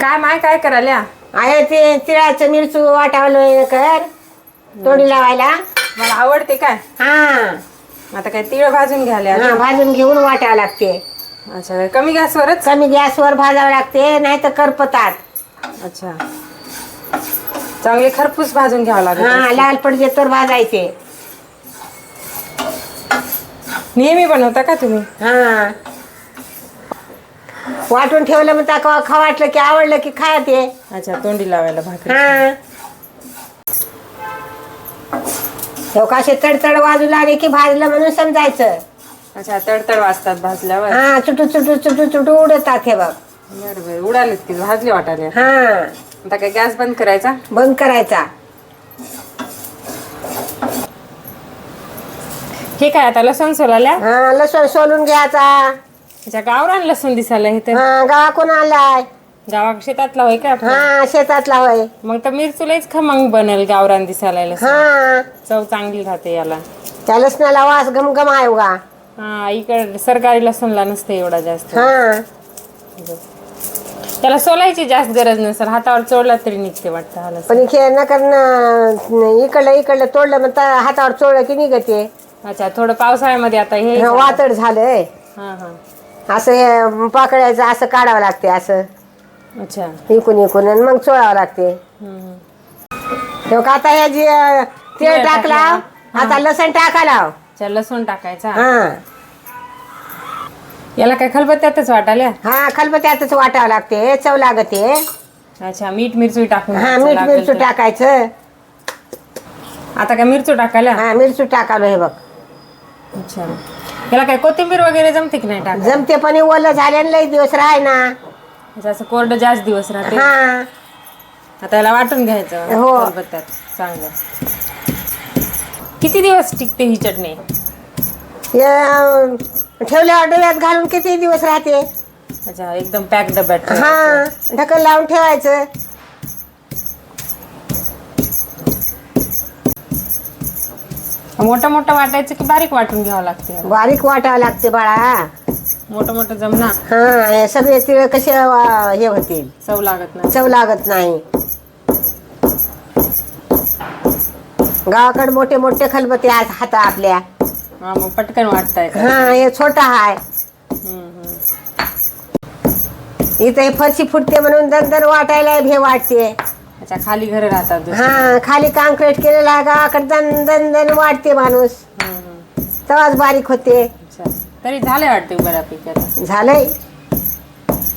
काय माय काय करायल्या? आहे ते तिळाचं मिरचू वाटावलं कर तोडी लावायला. मला आवडते काय? हा. आता काय तिळ भाजून घ्यायला हा भाजून घेऊन वाटावं लागते. अच्छा कमी गॅसवरच? कमी गॅसवर भाजावं लागते नाही तर करपतात. अच्छा. चांगले खरपूस भाजून घ्यावं लागेल. हा लाल पडजे तर भाजायचे. नेहमी बनवता का तुम्ही? हा. वाटून ठेवलं मग त्या खा वाटलं की आवडलं की खाय ते अच्छा तोंडी लावायला भाकरी. हा. का असे तडतड वाजू लागले की भाजलं म्हणून समजायचं. अच्छा तडतड वाजतात भाजल्यावर? हा चुटू चुटू चुटू चुटू उडतात हे बघ. बरं बरं उडालेत की भाजले वाटाले हा. आता काय गॅस बंद करायचा? बंद करायचा. हे काय आता लसूण सोलाल्या हा लसूण सोलून घ्यायचा. अच्छा गावरान लसूण दिसायला हे तर. हा गावाकडून आलाय गावा शेतातला होय का आपला? हा शेतातला होय. मग तर मिरचूलाच खमंग बनेल गावरान दिसायला लसूण हा. चव चांगली राहते याला. त्या लसणाला वास गमगम आहे उगा. हा इकडे सरकारी लसूणला नसते एवढा जास्त. हा. त्याला सोलायची जास्त गरज नसेल हातावर चोळला तरी निघते वाटतं हा लसूण. पण इथे न- इकडलं इकडलं तोडलं मग त्या हातावर चोळलं की निघते. अच्छा थोडं पावसाळ्यामध्ये आता हे हा, वातड झालंय. हा हा. असं हे पाकळ्याचं असं काढावं लागते असं. अच्छा. इकून इकून आणि मग चोळावं लागते. हम्म. तेव्हा आता हे जे तेल टाकला आता लसण अच्छा लसूण टाकायचा. हा. याला काय खलबत्त्यातच वाटाल्या हा खलबत्यातच वाटावं लागते चव लागते. अच्छा मीठ मिरची टाकून हा मीठ लागेल मिरचू तर. टाकायचं. आता काय मिरचू टाकायला? हा मिरचू टाकालो हे बघ. अच्छा. याला काय कोथिंबीर वगैरे जमते की नाही टाक जमते पण ओलं झाल्यानं लई दिवस राहाय ना अच्छा असं कोरडं जास्त दिवस राहते. हा. आता याला वाटून घ्यायचं. हो. खलबत्त्यात चांगलं. किती दिवस टिकते ही चटणी? हे अं, ठेवल्यावर डब्यात घालून किती दिवस राहते? अच्छा एकदम पॅक डब्यात ठेवायचं. हा ढकल लावून ठेवायचं. मोठं मोठं वाटायचं की बारीक वाटून घ्यावं लागते. बारीक वाटावं लागते बाळा. मोठं मोठं जमना हा हे सगळे तिळ कसे वा- हे होतील? चव लागत नाही. चव लागत नाही. गावाकडे मोठे मोठे खलबते आहेत हाता आपल्या. हा मग पटकन वाटताय. हा हे छोटा हाय. इथं हे फरशी फुटते म्हणून दर दर वाटायला भे वाटते. अच्छा खाली घर राहतात दुसरे. हा खाली काँक्रीट केलेला गावाकडे दन दन दन वाटते माणूस. हम्म, हम्म. तवाच बारीक होते. अच्छा. तरी झाले वाटते बऱ्यापैकी आता. झालंय.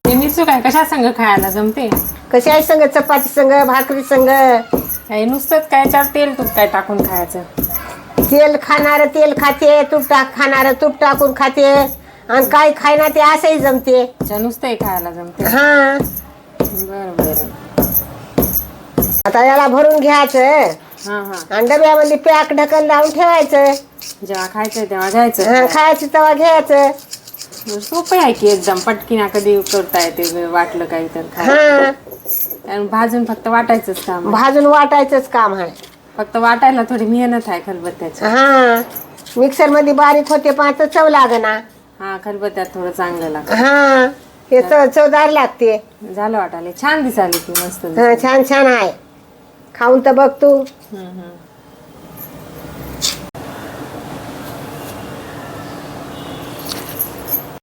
ते मिरचू काय? कशा संग खायला जमते? कशी आहे संग? चपाती संग भाकरी संग? काय नुसतंच काय याच्यावर तेल तूप काय टाकून खायचं? तेल खाणार तेल खाते तूप टाक खाणार तूप टाकून खाते. आणि काय खायना ते असंही जमते. अच्छा नुसतंही खायला जमते. हा. बरं बरं. आता याला भरून घ्यायचं हा हा. आणि डब्यामध्ये पॅक ढकल लावून ठेवायचं जेव्हा खायचंय तेव्हा घ्यायचं. खायचं तेव्हा घ्यायचं. सोपं आहे की एकदम पटकीना कधी करता येते वाटलं काही तर खायला. हा. आणि भाजून फक्त वाटायचंच काम भाजून वाटायचंच काम आहे. फक्त वाटायला थोडी मेहनत आहे खलबत्त्याची. हा. मिक्सरमध्ये बारीक होते पण आता चव लागना. हा खलबत्त्यात थोडं चांगलं लागतं. हा हे चव चवदार लागते. झालं वाटायला. छान दिसाली ती मस्त हा छान छान आहे. खाऊन तर बघ तू.